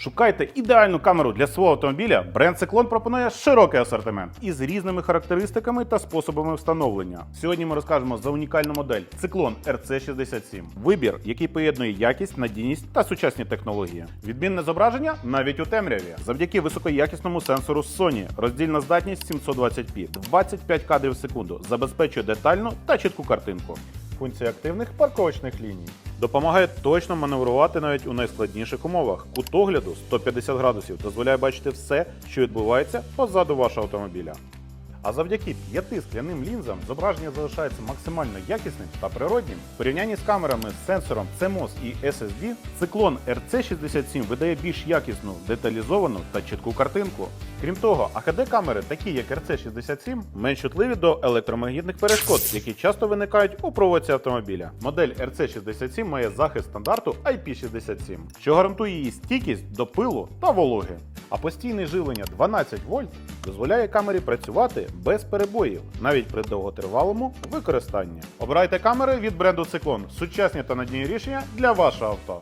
Шукайте ідеальну камеру для свого автомобіля. Бренд Циклон пропонує широкий асортимент із різними характеристиками та способами встановлення. Сьогодні ми розкажемо за унікальну модель Циклон RC67. Вибір, який поєднує якість, надійність та сучасні технології. Відмінне зображення навіть у темряві. Завдяки високоякісному сенсору Sony. Роздільна здатність 720p, 25 кадрів в секунду, забезпечує детальну та чітку картинку. Функція активних парковочних ліній. Допомагає точно маневрувати навіть у найскладніших умовах. Кут огляду 150 градусів дозволяє бачити все, що відбувається позаду вашого автомобіля. А завдяки п'яти скляним лінзам зображення залишається максимально якісним та природнім. В порівнянні з камерами з сенсором CMOS і SSD, циклон RC67 видає більш якісну, деталізовану та чітку картинку. Крім того, AHD-камери, такі як RC67, менш чутливі до електромагнітних перешкод, які часто виникають у проводці автомобіля. Модель RC67 має захист стандарту IP67, що гарантує її стійкість до пилу та вологи. А постійне живлення 12 вольт дозволяє камері працювати без перебоїв, навіть при довготривалому використанні. Обирайте камери від бренду Циклон. Сучасні та надійні рішення для вашого авто.